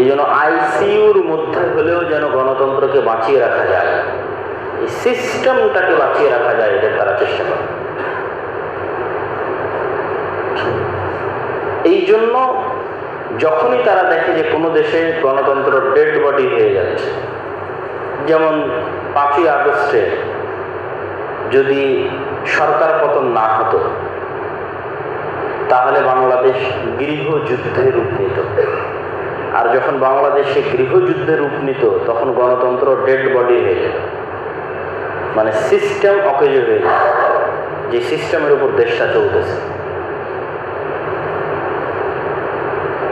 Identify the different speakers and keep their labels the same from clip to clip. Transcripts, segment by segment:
Speaker 1: এই জন্য আইসিইউর মধ্যে হলেও যেন গণতন্ত্রকে বাঁচিয়ে রাখা যায়। এই সিস্টেমটাকে বাঁচিয়ে রাখা যায় এদের তারা চেষ্টা করে। এই জন্য যখনই তারা দেখে যে কোনো দেশে গণতন্ত্র ডেড বডি হয়ে যাচ্ছে, যেমন পাঁচই আগস্টে যদি সরকার পতন না হতো, তাহলে বাংলাদেশ গৃহযুদ্ধে রূপ নিত। আর যখন বাংলাদেশে গৃহযুদ্ধে রূপ নিত তখন গণতন্ত্র ডেড বডি হয়ে যেত। মানে সিস্টেম অকেজ হয়ে যেত। যে সিস্টেমের উপর দেশটা চলতেছে।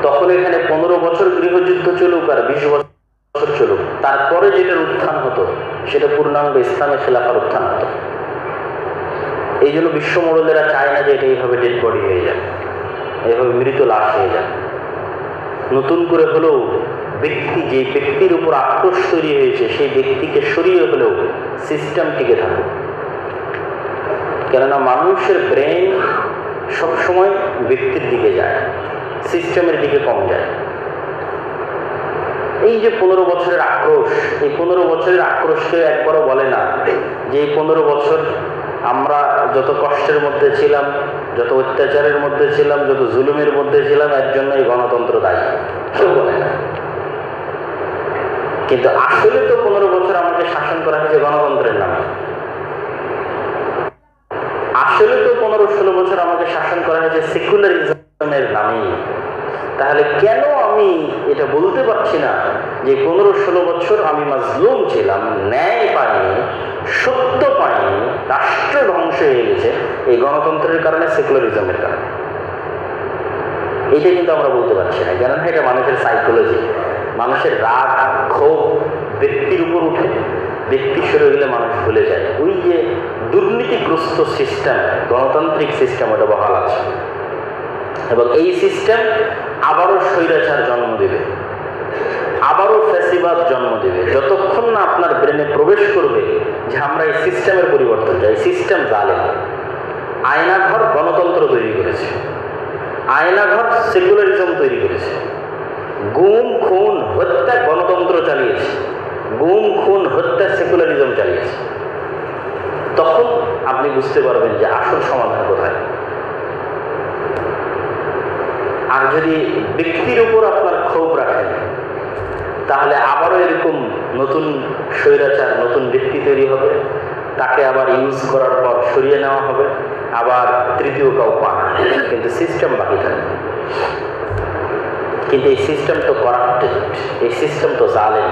Speaker 1: তখন এখানে পনেরো বছর গৃহযুদ্ধ চলুক আর বিশ বছর চলুক, তারপরে যেটার উত্থান হতো, সেটা পূর্ণাঙ্গ ইসলামের খেলাফার উত্থান হতো। এই জন্য বিশ্ব মোড়লেরা চায় না যে এটা এইভাবে ডেড বডি হয়ে যায় এইভাবে মৃত লাশ হয়ে যাবে নতুন করে হলেও ব্যক্তি যে ব্যক্তির উপর আক্রোশ তৈরি হয়েছে, সেই ব্যক্তিকে সরিয়ে হলেও সিস্টেম টিকে থাকে কেননা মানুষের ব্রেন সবসময় ব্যক্তির দিকে যায় সিস্টেমের দিকে কম যায়। এই যে পনেরো বছরের আক্রোশ, এই পনেরো বছরের আক্রোশকে একবারও বলে না যে এই পনেরো বছর আমরা যত কষ্টের মধ্যে ছিলাম, যত অত্যাচারের মধ্যে ছিলাম, যত জুলুমের মধ্যে ছিলাম, এর জন্য এই গণতন্ত্র দায়ী। কেউ বলে না। কিন্তু আসলে তো পনেরো বছর আমাকে শাসন করা হয়েছে গণতন্ত্রের নামে। আসলে তো পনেরো ষোলো বছর আমাকে শাসন করা হয়েছে সেকুলারিজমের নামেই তাহলে কেন আমি এটা বলতে পারছি না যে পনেরো ষোলো বছর আমি মাজলুম ছিলাম, ন্যায় পাইনি সত্য পাইনি রাষ্ট্র ধ্বংস হয়ে গেছে, এই গণতন্ত্রের কারণে সেকুলারিজমের কারণে। এটা কিন্তু আমরা বলতে পারছি না। কেননা এটা মানুষের সাইকোলজি মানুষের রাগ, ক্ষোভ ব্যক্তির উপর উঠে, ব্যক্তি সরে গেলে মানুষ ভুলে যায়। ওই যে দুর্নীতিগ্রস্ত সিস্টেম গণতান্ত্রিক সিস্টেম ওটা বহাল আছে। এবং এই সিস্টেম আবারও স্বৈরাচার জন্ম দেবে। আবারও ফ্যাসিবাদ জন্ম দেবে। যতক্ষণ না আপনার ব্রেনে প্রবেশ করবে যে আমরা এই সিস্টেমের পরিবর্তন চাই, সিস্টেম জালে আয়নাঘর গণতন্ত্র তৈরি করেছে। আয়নাঘর সেকুলারিজম তৈরি করেছে। গুম, খুন, হত্যা গণতন্ত্র চালিয়েছে। গুম, খুন, হত্যা সেকুলারিজম চালিয়েছে। তখন আপনি বুঝতে পারবেন যে আসল সমাধান কোথায়। আর যদি ব্যক্তির উপর আপনার ক্ষোভ রাখেন তাহলে আবারও এরকম নতুন স্বৈরাচার, নতুন ব্যক্তি তৈরি হবে। তাকে আবার ইউজ করার পর সরিয়ে নেওয়া হবে। আবার তৃতীয় কাউ পান কিন্তু সিস্টেম বাকি থাকবে কিন্তু এই সিস্টেম তো করাপ্টেড এই সিস্টেম তো জালেন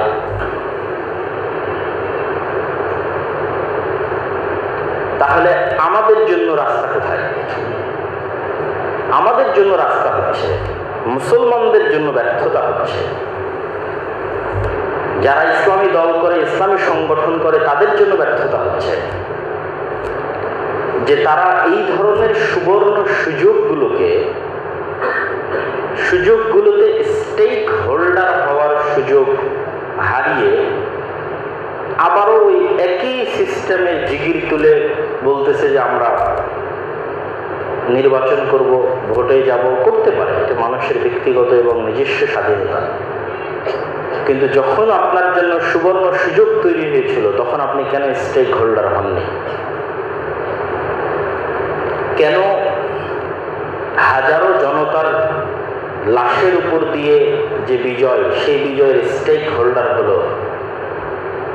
Speaker 1: তাহলে আমাদের জন্য রাস্তা কোথায়? আমাদের জন্য রাস্তা হচ্ছে। মুসলমানদের জন্য ব্যর্থতা হচ্ছে। যারা ইসলামী দল করে, ইসলামী সংগঠন করে, তাদের জন্য ব্যর্থতা হচ্ছে। যে তারা এই ধরনের সুবর্ণ সুযোগগুলোকে, সুযোগগুলোতে স্টেক হোল্ডার হওয়ার সুযোগ হারিয়ে আবারও ওই একই সিস্টেমে জিগির তুলে বলতেছে যে আমরা নির্বাচন করব, ভোটে যাব, করতে পারে। এটা মানুষের ব্যক্তিগত এবং নিজস্ব স্বাধীনতা। কিন্তু যখন আপনার জন্য সুবর্ণ সুযোগ তৈরি হয়েছিল, তখন আপনি কেন স্টেক হোল্ডার হননি? কেন হাজারো জনতার লাশের উপর দিয়ে যে বিজয়, সেই বিজয়ের স্টেক হোল্ডার হলো?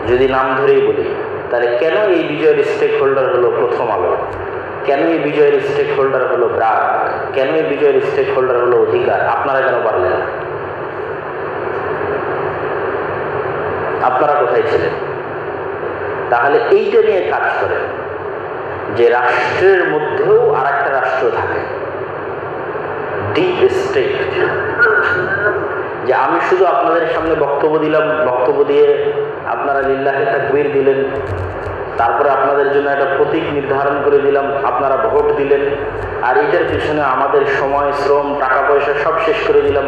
Speaker 1: যদি নাম ধরেই বলি, তাহলে কেন এই বিজয়ের স্টেক হোল্ডার হলো প্রথম আলো? কেন এই বিজয়ের স্টেক হোল্ডার হলো ব্রাক কেন এই বিজয়ের স্টেক হোল্ডার হলো অধিকার? আপনারা কেন পারলেন না? আপনারা কোথায় ছিলেন? তাহলে এইটা নিয়ে কাজ করেন যে রাষ্ট্রের মধ্যেও আর একটা রাষ্ট্র থাকে। ডিপ স্টেট যে আমি শুধু আপনাদের সামনে বক্তব্য দিলাম, বক্তব্য দিয়ে আপনারা লিল্লাহে তাকবীর দিলেন, তারপরে আপনাদের জন্য একটা প্রতীক নির্ধারণ করে দিলাম, আপনারা ভোট দিলেন, আর এটার পিছনে আমাদের সময়, শ্রম, টাকা পয়সা সব শেষ করে দিলাম।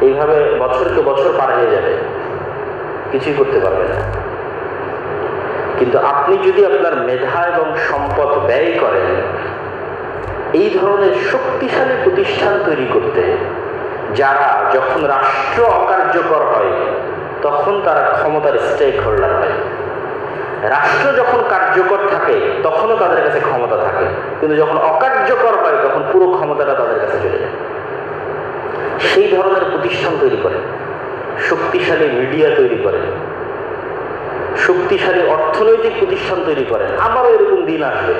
Speaker 1: এইভাবে বছরকে বছর পার হয়ে যাবে। কিছুই করতে পারবে না। কিন্তু আপনি যদি আপনার মেধা এবং সম্পদ ব্যয় করেন, এই ধরনের শক্তিশালী প্রতিষ্ঠান তৈরি করতে, যারা যখন রাষ্ট্র অকার্যকর হয়, তখন তারা ক্ষমতার স্টেক হোল্ডার হয়। রাষ্ট্র যখন কার্যকর থাকে, তখনও তাদের কাছে ক্ষমতা থাকে। কিন্তু যখন অকার্যকর হয়, তখন পুরো ক্ষমতাটা তাদের কাছে চলে যায়। সেই ধরনের প্রতিষ্ঠান তৈরি করে। শক্তিশালী মিডিয়া তৈরি করে। শক্তিশালী অর্থনৈতিক প্রতিষ্ঠান তৈরি করেন আবারও এরকম দিন আসবে।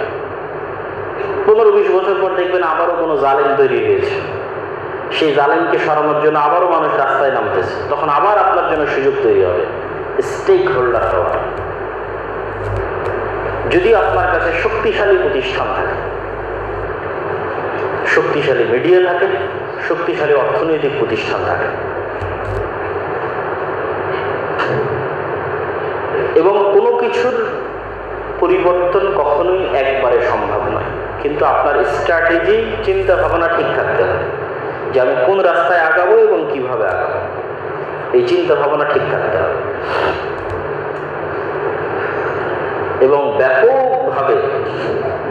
Speaker 1: পনেরো বিশ বছর পর দেখবেন আবারও কোনো জালেম তৈরি হয়েছে। সেই জালেমকে সরানোর জন্য আবারও মানুষ রাস্তায় নামতেছে। তখন আবার আপনার জন্য সুযোগ তৈরি হবে। স্টেক হোল্ডার হওয়া। যদি আপনার কাছে শক্তিশালী প্রতিষ্ঠান থাকে, শক্তিশালী মিডিয়া থাকে, শক্তিশালী অর্থনৈতিক প্রতিষ্ঠান থাকে এবং কোনো কিছুর পরিবর্তন কখনোই একবারে সম্ভব নয়। কিন্তু আপনার স্ট্র্যাটেজি চিন্তা ভাবনা ঠিক থাকতে হবে যে আমি কোন রাস্তায় আগাবো এবং কীভাবে আগাবো। এই চিন্তা ভাবনা ঠিক থাকতে হবে। এবং ব্যাপকভাবে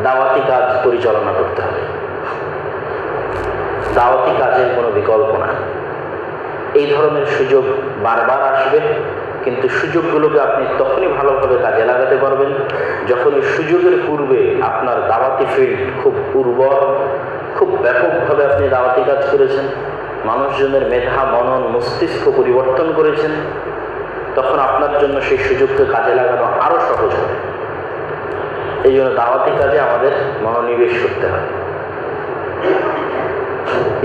Speaker 1: দাওয়াতি কাজ পরিচালনা করতে হবে। দাওয়াতি কাজের কোনো বিকল্প না এই ধরনের সুযোগ বারবার আসবে। কিন্তু সুযোগগুলোকে আপনি তখনই ভালোভাবে কাজে লাগাতে পারবেন। যখন সুযোগের পূর্বে আপনার দাওয়াতি ফিল্ড খুব উর্বর, খুব ব্যাপকভাবে আপনি দাওয়াতি কাজ করেছেন, মানুষজনের মেধা, মনন, মস্তিষ্ক পরিবর্তন করেছেন, তখন আপনার জন্য সেই সুযোগকে কাজে লাগানো আরও সহজ হবে। এই জন্য দাওয়াতি কাজে আমাদের মনোনিবেশ করতে হয়।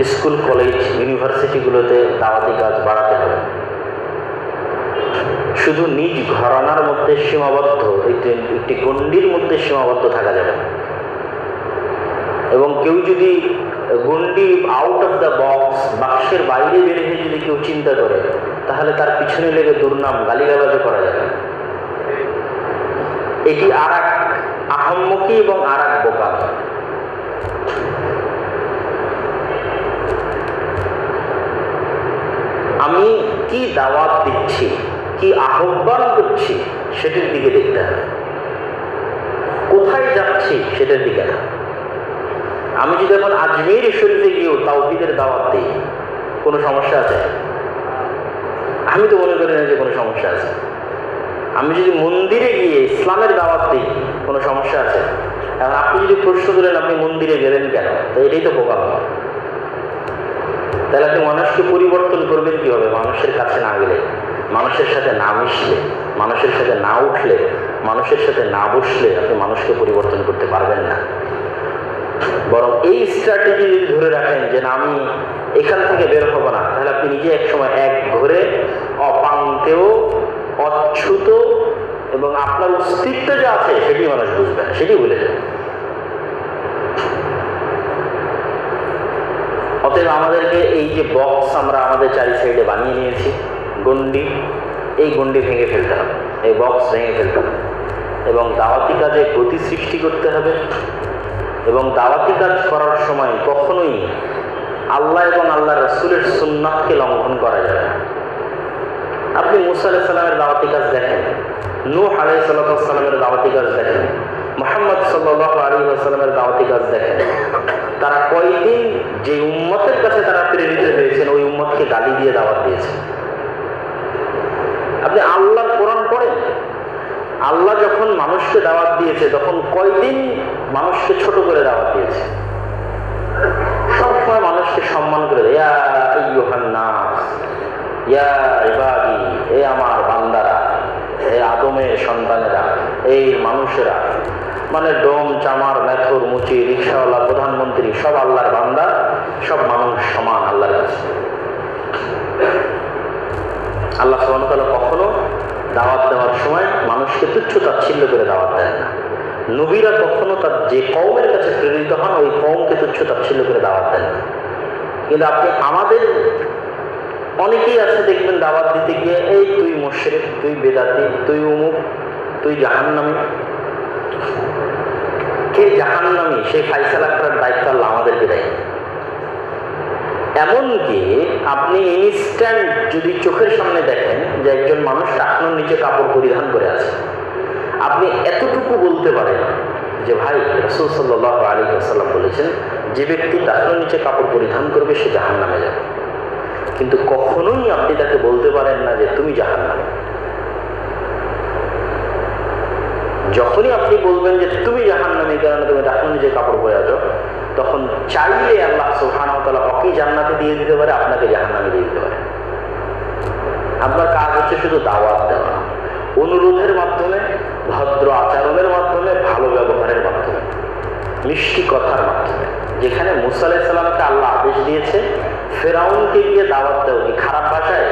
Speaker 1: স্কুল, কলেজ, ইউনিভার্সিটিগুলোতে দাওয়াতি কাজ বাড়াতে হবে। শুধু নিজ ঘরানার মধ্যে সীমাবদ্ধ একটি গণ্ডির মধ্যে সীমাবদ্ধ থাকা যাবে না। এবং কেউ যদি গন্ডি আউট অফ দ্য বক্স বাক্সের বাইরে বের হয়ে যদি কেউ চিন্তা করে, তাহলে তার পিছনে লেগে দুর্নাম গালিগালাজও করা যাবে এটি আর এক আহম্মকি এবং আর এক বোকা। আমি কি দাওয়াত দিচ্ছি? কি আহ্বান করছি সেটির দিকে দেখতে হবে। কোথায় যাচ্ছি সেটার দিকে না। আমি যদি এখন আজমির শরীফে গিয়েও তাওহিদের দাওয়াত দিই, কোনো সমস্যা আছে? আমি তো মনে করি না যে কোনো সমস্যা আছে। আমি যদি মন্দিরে গিয়ে ইসলামের দাওয়াত দিই, কোনো সমস্যা আছে? এখন আপনি যদি প্রশ্ন করেন আপনি মন্দিরে গেলেন কেন? তো এটাই তো বোকা তাহলে আপনি মানুষকে পরিবর্তন করবেন কীভাবে? মানুষের কাছে না গেলে। মানুষের সাথে না মিশলে, মানুষের সাথে না উঠলে, মানুষের সাথে না বসলে আপনি মানুষকে পরিবর্তন করতে পারবেন না। বরং এই স্ট্র্যাটেজি যদি ধরে রাখেন যে না, আমি এখান থেকে বের হব না। তাহলে আপনি নিজে এক সময় এক ঘরে অপাঙ্কেও অচ্ছুত এবং আপনার অস্তিত্ব যা আছে সেটি মানুষ বুঝবে না, সেটি ভুলে যাবে। অতএব আমাদেরকে এই যে বক্স আমরা আমাদের চারি সাইডে বানিয়ে নিয়েছি। গন্ডি এই গন্ডি ভেঙে ফেলতে হবে, এই বক্স ভেঙে ফেলতে হবে। এবং দাওয়াতি কাজে গতি সৃষ্টি করতে হবে। এবং দাওয়াতি কাজ করার সময় কখনোই আল্লাহ এবং আল্লাহ রসুলের সুন্নাতকে লঙ্ঘন করা যাবে না। আপনি মুসা সাল্লামের দাওয়াতি কাজ দেখেন, নূহ আলাই সাল্লামের দাওয়াতি কাজ দেখেন, মোহাম্মদ সাল্লাহ আলী আসালামের দাওয়াতি কাজ দেখেন। তারা কয়দিন যে উম্মতের কাছে তারা প্রেরিত হয়েছেন, ওই উম্মতকে গালি দিয়ে দাওয়াত দিয়েছেন। আপনি আল্লাহর কোরআন পড়েন? আল্লাহ যখন মানুষকে দাওয়াত দিয়েছে, তখন কয়দিন মানুষকে ছোট করে দাওয়াত দিয়েছে? সবসময় মানুষকে সম্মান করে এ আমার বান্দারা, এ আদমের সন্তানেরা, এই মানুষেরা। মানে ডোম, চামার, মেথর, মুচি, রিক্সাওয়ালা, প্রধানমন্ত্রী, সব আল্লাহর বান্দা, সব মানুষ সমান আল্লাহর কাছে। আল্লাহ সুবহানাহু কখনো দাওয়াত দেওয়ার সময় মানুষকে তুচ্ছ তাচ্ছিল্য করে দাওয়াত দেয় না। নবীরা কখনো তার যে কৌমের কাছে প্রেরিত হন, ওই কৌমকে তুচ্ছ তাচ্ছিল্য করে দাওয়াত দেন না। কিন্তু আপনি আমাদের অনেকেই আছে, দেখবেন দাওয়াত দিতে গিয়ে, এই তুই মোশেরেক, তুই বেদাতি, তুই উমুক তুই জাহান্নামি। কে জাহান্নামি? সেই ফাইসালা করার দায়িত্ব আল্লাহ আমাদেরকে দেয়। এমনকি আপনি ইনস্ট্যান্ট যদি চোখের সামনে দেখেন যে একজন মানুষ টাকনোর নিচে কাপড় পরিধান করে আছে, আপনি এতটুকু বলতে পারেন যে ভাই, রসুল সাল্লাহ আলী আসাল্লাম বলেছেন, যে ব্যক্তি টাকনোর নিচে কাপড় পরিধান করবে, সে জাহান নামে যাবে। কিন্তু কখনোই আপনি তাকে বলতে পারেন না যে তুমি জাহান নামে যখনই আপনি বলবেন যে তুমি জাহান এখন নিজে কাপড় আছো, তখন চাইলে আল্লাহ সুহান অকি জান্নাতে দিয়ে দিতে পারে, আপনাকে জাহান নামে দিয়ে দিতে পারে। আপনার কাজ হচ্ছে শুধু দাওয়াত দেওয়া, অনুরোধের মাধ্যমে, ভদ্র আচরণের মাধ্যমে, ভালো ব্যবহারের মাধ্যমে, মিষ্টি কথার মাধ্যমে। যেখানে মুসা আলাইসাল্লামকে আল্লাহ আদেশ দিয়েছে, ফেরাউনকে গিয়ে দাওয়াত দেওয়া কি খারাপ ভাষায়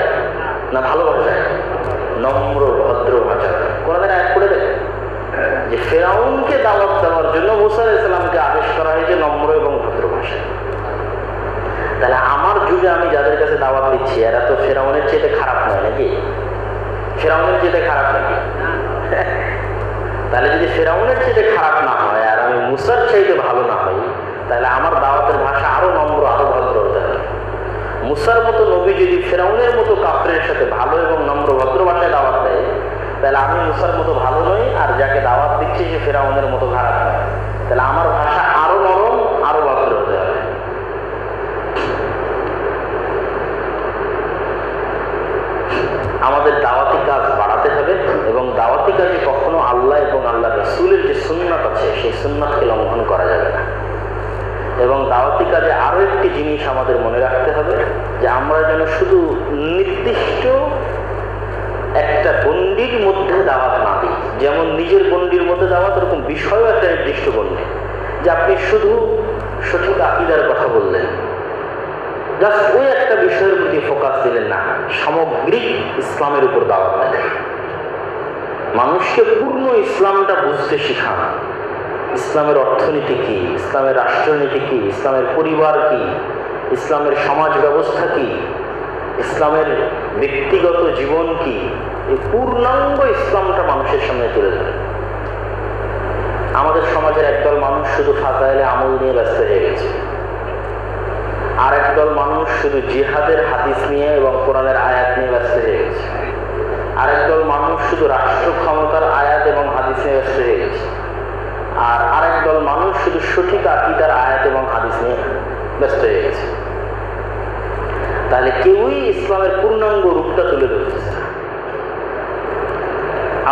Speaker 1: না ভালো ভাষায়? নম্র, ভদ্র ভাষা কোনদিন এক যে ফেরাউনকে দাওয়াত দেওয়ার জন্য মুসা আলাইসাল্লামকে আদেশ করা হয়েছে নম্র এবং ভদ্র তাহলে আমার যুগে আমি যাদের কাছে দাওয়াত দিচ্ছি, এরা তো ফেরাউনের খারাপ নয় নাকি? ফেরাউনের খারাপ নাকি? তাহলে যদি ফেরাউনের চেয়ে খারাপ না হয় আর আমি মুসার চাইতে ভালো না হই, তাহলে আমার দাওয়াতের ভাষা আরও নম্র, আরও ভদ্র হতে হবে। মুসার মতো নবী যদি ফেরাউনের মতো কাপড়ের সাথে ভালো এবং নম্র, ভদ্র ভাষায় দাওয়াত তাহলে আমি মুসার মতো ভালো নই, আর যাকে দাওয়াত দিচ্ছি সে ফেরাউনের মতো খারাপ নয়। তাহলে আমার ভাষা আরও নরম, আরও ভদ্র হতে হবে। আমাদের দাওয়াতি কাজ বাড়াতে হবে, এবং দাওয়াতি কাজে কখনো আল্লাহ এবং আল্লাহ রসুলের যে সুন্নাত আছে, সেই সুন্নাতকে লঙ্ঘন করা যাবে না। এবং দাওয়াতি কাজে আরও একটি জিনিস আমাদের মনে রাখতে হবে, যে আমরা যেন শুধু নির্দিষ্ট গণ্ডির মধ্যে দাওয়াত না দিই যেমন নিজের গণ্ডির মধ্যে দাওয়াত এরকম বিষয়ও একটা নির্দিষ্ট গণ্ডি যে আপনি শুধু সঠিক আকিদার কথা বললেন। জাস্ট ওই একটা বিষয়ের প্রতি ফোকাস দিলেন না। সামগ্রিক ইসলামের উপর দাওয়াত দেন মানুষকে পূর্ণ ইসলামটা বুঝতে শেখান। ইসলামের অর্থনীতি কি? ইসলামের রাষ্ট্রনীতি কি? ইসলামের পরিবার কি? ইসলামের সমাজ ব্যবস্থা কি? ইসলামের ব্যক্তিগত জীবন কি? এই পূর্ণাঙ্গ ইসলামটা মানুষের সামনে তুলে ধরে। আমাদের সমাজের একদল মানুষ শুধু ফাজাইলে আমল নিয়ে ব্যস্ত হয়ে গেছে। আর একদল মানুষ শুধু জিহাদের হাদিস নিয়ে এবং কোরআনের আয়াত নিয়ে ব্যস্ত হয়ে গেছে। আর একদল মানুষ শুধু রাষ্ট্র ক্ষমতার আয়াত এবং হাদিস নিয়ে ব্যস্ত হয়ে গেছে। আর আরেক দল মানুষ শুধু সঠিক আকিদার আয়াত এবং হাদিস নিয়ে ব্যস্ত হয়ে গেছে। তাহলে কেউই ইসলামের পূর্ণাঙ্গ রূপটা তুলে ধরতেছে না।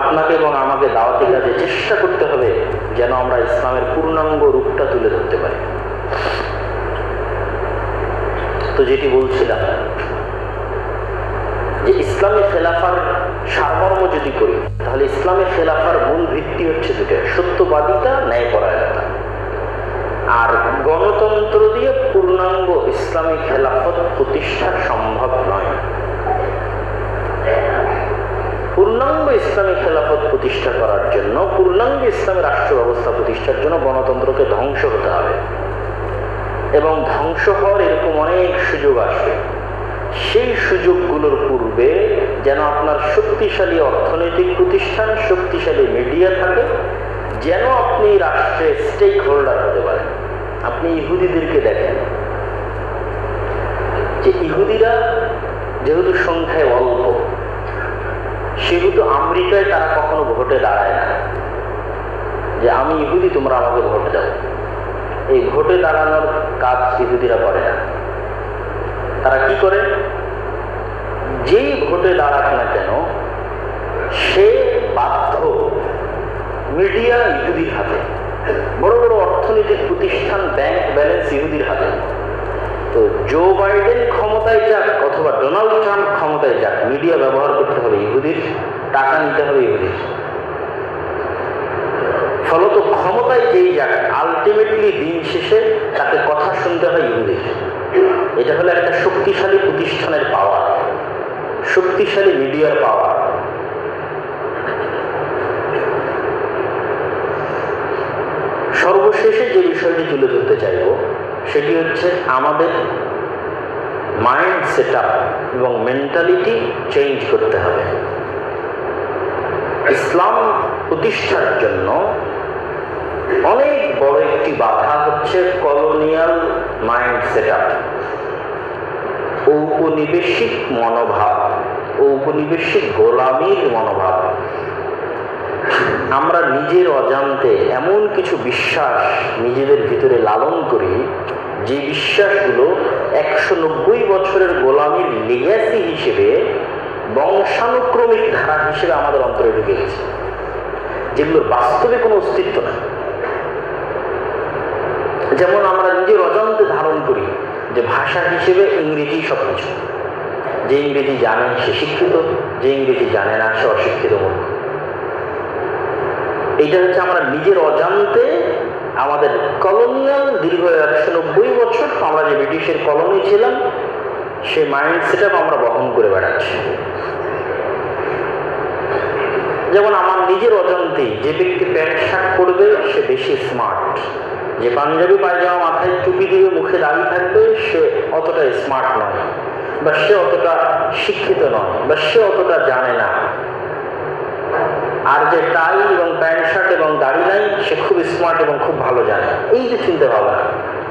Speaker 1: আপনাকে এবং আমাকে দাওয়াতি কাজে চেষ্টা করতে হবে, যেন আমরা ইসলামের পূর্ণাঙ্গ রূপটা তুলে ধরতে পারি। তো যেটি বলছিলাম, যে ইসলামী খেলাফার সারমর্ম যদি করি, তাহলে ইসলামী খেলাফার মূল ভিত্তি হচ্ছে দুটো, সত্যবাদিতা, ন্যায়পরায়ণতা। আর গণতন্ত্র দিয়ে পূর্ণাঙ্গ ইসলামী খেলাফত প্রতিষ্ঠা সম্ভব নয়। পূর্ণাঙ্গ ইসলামী খেলাফত প্রতিষ্ঠা করার জন্য, পূর্ণাঙ্গ ইসলামী রাষ্ট্র ব্যবস্থা প্রতিষ্ঠার জন্য গণতন্ত্রকে ধ্বংস হতে হবে। এবং ধ্বংস হওয়ার এরকম অনেক সুযোগ আসবে। সেই সুযোগগুলোর পূর্বে যেন আপনার শক্তিশালী অর্থনৈতিক প্রতিষ্ঠান, শক্তিশালী মিডিয়া থাকে, যেন আপনি রাষ্ট্রে স্টেক হোল্ডার হতে পারেন। আপনি ইহুদিদেরকে দেখেন। যে ইহুদিরা যেহেতু সংখ্যায় অল্প সেহেতু আমেরিকায় তারা কখনো ভোটে দাঁড়ায় না। যে আমি ইহুদি, তোমরা আমাকে ভোট দাও। এই ভোটে দাঁড়ানোর কাজ ইহুদিরা করে না। তারা কি করে? যেই ভোটে দাঁড়াক না কেন, সে বাধ্য মিডিয়া ইহুদির হাতে, বড় বড় অর্থনৈতিক প্রতিষ্ঠান, ব্যাংক ব্যালেন্স ইহুদির হাতে। তো জো বাইডেন ক্ষমতায় যাক অথবা ডোনাল্ড ট্রাম্প ক্ষমতায় যাক মিডিয়া ব্যবহার করতে হবে ইহুদির, টাকা নিতে হবে ইহুদির। ফলত ক্ষমতায় যেই যাক আলটিমেটলি দিন শেষে তাকে কথা শুনতে হয় ইহুদির। এটা হলো একটা শক্তিশালী প্রতিষ্ঠানের পাওয়ার শক্তিশালী মিডিয়ার পাওয়ার সর্বশেষে যে বিষয়টি তুলে ধরতে চাইব সেটি হচ্ছে আমাদের মাইন্ড সেট এবং মেন্টালিটি চেঞ্জ করতে হবে। ইসলাম প্রতিষ্ঠার জন্য অনেক বড় একটি বাধা হচ্ছে কলোনিয়াল মাইন্ড সেট ঔপনিবেশিক মনোভাব, ঔপনিবেশিক গোলামীর মনোভাব। আমরা নিজের অজান্তে এমন কিছু বিশ্বাস নিজেদের ভিতরে লালন করি, যে বিশ্বাসগুলো একশো নব্বই বছরের গোলামীর লিগ্যাসি হিসেবে বংশানুক্রমিক ধারা হিসেবে আমাদের অন্তরে ঢুকে গেছে, যেগুলোর বাস্তবে কোনো অস্তিত্ব নেই। যেমন আমরা নিজের অজান্তে ধারণ করি যে ভাষা হিসেবে ইংরেজি সব কিছু যে ইংরেজি জানে সে শিক্ষিত, যে ইংরেজি জানে না সে অশিক্ষিত মূর্খ। এইটা হচ্ছে আমরা নিজের অজান্তে আমাদের কলোনিয়াল দীর্ঘ একশো নব্বই বছর আমরা যে ব্রিটিশের কলোনি ছিলাম সে মাইন্ড সেট আমরা বহন করে বেড়াচ্ছি। যেমন আমার নিজের অজান্তেই যে ব্যক্তি প্যান্ট শার্ট পরবে, সে বেশি স্মার্ট যে পাঞ্জাবি পায়জামা মাথায় টুপি দিয়ে মুখে দাঁড়িয়ে থাকবে, সে অতটা স্মার্ট নয়। বা সে অতটা শিক্ষিত নয়, বা সে অতটা জানে না। আর যে টাই এবং প্যান্ট শার্ট এবং দাড়ি নাই, সে খুব স্মার্ট এবং খুব ভালো জানে। এই যে চিন্তা ভাবনা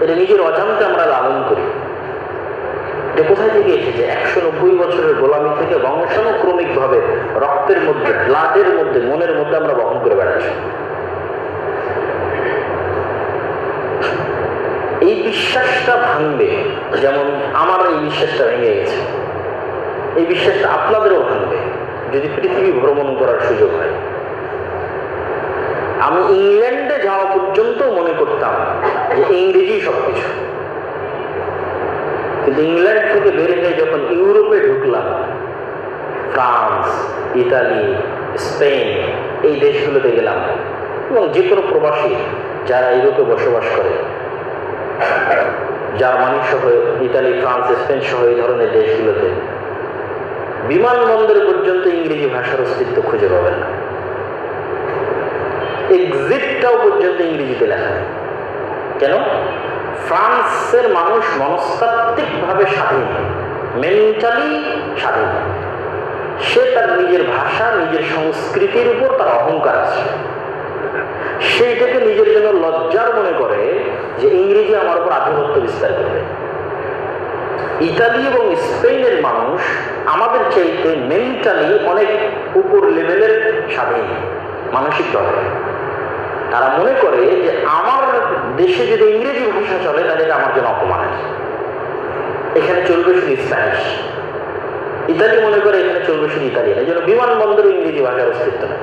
Speaker 1: এটা নিজের অজান্তে আমরা লালন করি। এটা কোথায় থেকে এসেছে? একশো নব্বই বছরের গোলামি থেকে বংশানুক্রমিক ভাবে রক্তের মধ্যে, ব্লাডের মধ্যে, মনের মধ্যে আমরা বহন করে বেড়াচ্ছি। এই বিশ্বাসটা ভাঙবে, যেমন আমার এই বিশ্বাসটা ভেঙে গেছে। এই বিশ্বাসটা আপনাদেরও ভাঙবে। যদি পৃথিবী ভ্রমণ করার সুযোগ হয়। আমি ইংল্যান্ডে যাওয়া পর্যন্ত মনে করতাম যে ইংরেজি সবকিছু। কিন্তু ইংল্যান্ড থেকে বের হয়ে যখন ইউরোপে ঢুকলাম, ফ্রান্স, ইতালি, স্পেন, এই দেশগুলোতে গেলাম এবং যে কোনো প্রবাসী যারা ইউরোপে বসবাস করে, জার্মানি সহ, ইতালি, ফ্রান্স, স্পেন সহ এই ধরনের দেশগুলোতে বিমানবন্দর পর্যন্ত ইংরেজি ভাষার অস্তিত্ব খুঁজে পাবেন না। এক্সিটটাও পর্যন্ত ইংরেজিতে লেখা নেই। কেন? ফ্রান্সের মানুষ মনস্তাত্ত্বিকভাবে স্বাধীন মেন্টালি স্বাধীন। সে তার নিজের ভাষা, নিজের সংস্কৃতির উপর তার অহংকার আছে। সেইটাকে নিজের জন্য লজ্জার মনে করে যে ইংরেজি আমার উপর আধিপত্য বিস্তার করবে। ইতালি এবং স্পেনের মানুষ আমাদের চাইতে মেন্টালি অনেক উপর লেভেলের স্বাধীন মানসিকভাবে তারা মনে করে যে আমার দেশে যদি ইংরেজি ভাষা চলে, তাহলে এটা আমার জন্য অপমান আছে। এখানে চলবে শুধু স্প্যানিশ ইতালি মনে করে এখানে চলবে শুধু ইতালিয়ান এই জন্য বিমানবন্দরে ইংরেজি ভাষার অস্তিত্ব নেই।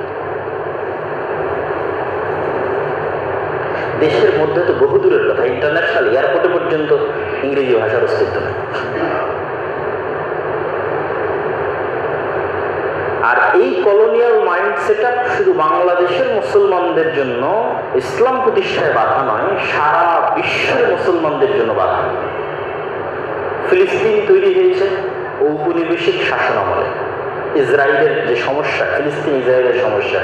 Speaker 1: দেশের মধ্যে তো বহু দূরের কথা ইন্টারন্যাশনাল এয়ারপোর্টে পর্যন্ত ইংরেজি ভাষার অস্তিত্ব নেই আর এই কলোনিয়াল মাইন্ড সেট শুধু বাংলাদেশের মুসলমানদের জন্য, ইসলাম প্রতিষ্ঠায় বাধা নয়, সারা বিশ্বের মুসলমানদের জন্য বাধা। ফিলিস্তিন তৈরি হয়েছে ঔপনিবেশিক শাসন আমলে। ইসরায়েলের যে সমস্যা, ফিলিস্তিন ইসরায়েলের সমস্যা,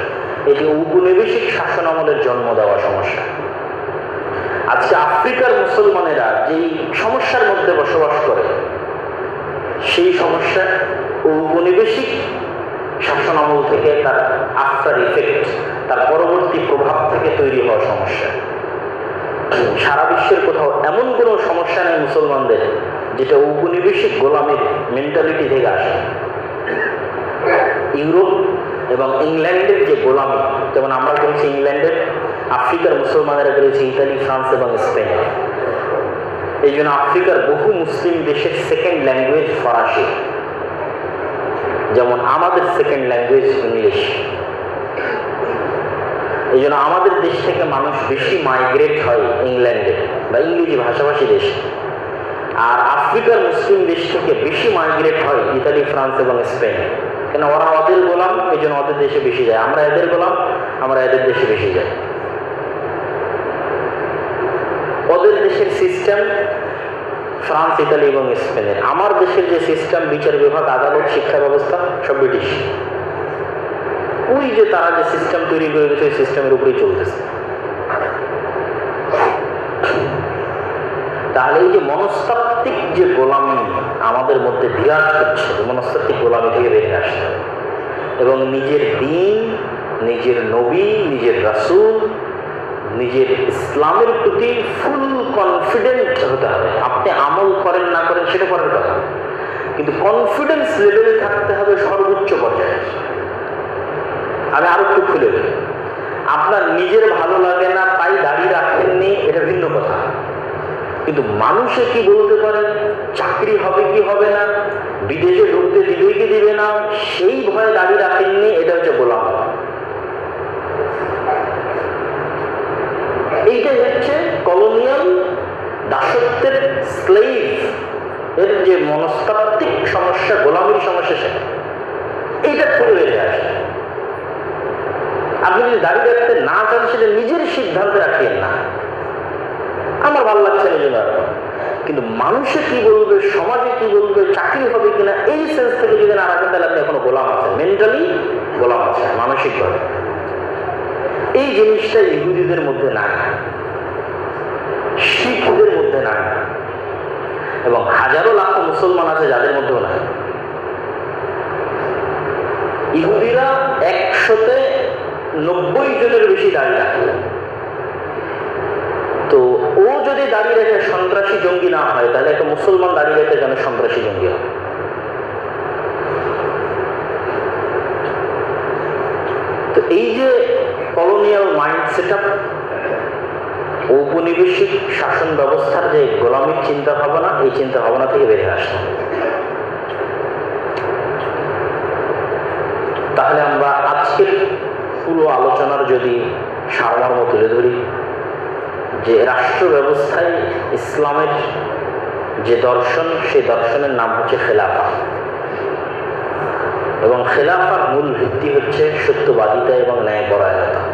Speaker 1: এটি ঔপনিবেশিক শাসন আমলের জন্ম দেওয়া সমস্যা। আজকে আফ্রিকার মুসলমানেরা যেই সমস্যার মধ্যে বসবাস করে, সেই সমস্যা ঔপনিবেশিক শাসন আমল থেকে তার আফটার ইফেক্ট তার পরবর্তী প্রভাব থেকে তৈরি হওয়া সমস্যা। সারা বিশ্বের কোথাও এমন কোনো সমস্যা নেই মুসলমানদের, যেটা ঔপনিবেশিক গোলামের মেন্টালিটি থেকে আসে। ইউরোপ এবং ইংল্যান্ডের যে গোলামি, যেমন আমরা করেছি ইংল্যান্ডের, আফ্রিকার মুসলমানেরা করেছে ইতালি, ফ্রান্স এবং স্পেন। এই জন্য আফ্রিকার বহু মুসলিম দেশের সেকেন্ড ল্যাঙ্গুয়েজ ফরাসি। যেমন আমাদের সেকেন্ড ল্যাঙ্গুয়েজ ইংলিশ এই জন্য আমাদের দেশ থেকে মানুষ বেশি মাইগ্রেট হয় ইংল্যান্ডে বা ইংরেজি ভাষাভাষী দেশে। আর আফ্রিকার মুসলিম দেশ থেকে বেশি মাইগ্রেট হয় ইতালি, ফ্রান্স এবং স্পেন। কেন? ওরা ওদের গোলাম, এই জন্য ওদের দেশে বেশি যায়। আমরা এদের গোলাম, আমরা এদের দেশে বেশি যাই ওদের দেশের সিস্টেম ফ্রান্স, ইতালি এবং স্পেনের। আমার দেশের যে সিস্টেম, বিচার বিভাগ, আদালত, শিক্ষা ব্যবস্থা, সব ব্রিটিশ। ওই যে তারা যে সিস্টেম তৈরি করে গেছে সিস্টেমের উপরেই চলতেছে। তাহলে এই যে মনস্তাত্ত্বিক যে গোলামি আমাদের মধ্যে বিরাজ করছে মনস্তাত্ত্বিক গোলামি থেকে বেরিয়ে আসতে এবং নিজের দিন, নিজের নবী, নিজের রাসুল নিজের ইসলামের প্রতি ফুল কনফিডেন্ট হতে হবে। আপনি আমল করেন, না করেন, সেটা করার কথা। কিন্তু কনফিডেন্স লেভেলে থাকতে হবে সর্বোচ্চ পর্যায়ে। আমি আরও একটু খুলে বলি। আপনার নিজের ভালো লাগে না, তাই দাঁড়িয়ে রাখেননি, এটা ভিন্ন কথা। কিন্তু মানুষে কি বলতে পারে? চাকরি হবে কি হবে না? বিদেশে ঢুকতে দিবে কি দিবে না? সেই ভয়ে দাঁড়িয়ে রাখেননি, এটা হচ্ছে গোলাম। এইটাই হচ্ছে কলোনিয়াল দাসত্বের স্লেভ এর যে মনস্তাত্ত্বিক সমস্যা গোলামির সমস্যা সেটা। এইটা খুলে বেরিয়ে আসে। আপনি যদি দাঁড়িয়ে রাখতে না চান, সেটা নিজের সিদ্ধান্তে রাখিয়েন না। আমার ভালো লাগছে না জন্য কিন্তু মানুষে কি বলবে, সমাজে কি বলবে, চাকরি হবে কিনা, এই সেন্স থেকে যদি না রাখেন, তাহলে আপনি এখনও গোলাম আছেন। মেন্টালি গোলাম আছেন, মানসিকভাবে। এই জিনিসটা ইহুদিদের মধ্যে নাই, শিখদের মধ্যে নাই, এবং হাজারো লাখ মুসলমান আছে যাদের মধ্যেও নাই। ইহুদিরা একশোতে নব্বই জনের বেশি দাঁড়িয়ে রাখে। তো ও যদি দাঁড়িয়ে রেখে সন্ত্রাসী জঙ্গি না হয়, তাহলে একটা মুসলমান দাঁড়িয়ে রেখে যেন সন্ত্রাসী জঙ্গি হয় তো এই যে কলোনিয়াল মাইন্ড সেট ঔপনিবেশিক শাসন ব্যবস্থার যে গোলামির চিন্তা ভাবনা এই চিন্তা ভাবনা থেকে বেরিয়ে আসলাম। তাহলে আমরা আজকের পুরো আলোচনার যদি সারমর্ম তুলে ধরি, যে রাষ্ট্র ব্যবস্থায় ইসলামের যে দর্শন, সেই দর্শনের নাম হচ্ছে খেলাফা। এবং খেলাফার মূল ভিত্তি হচ্ছে সত্যবাদিতা এবং ন্যায় ন্যায়পরায়ণতা।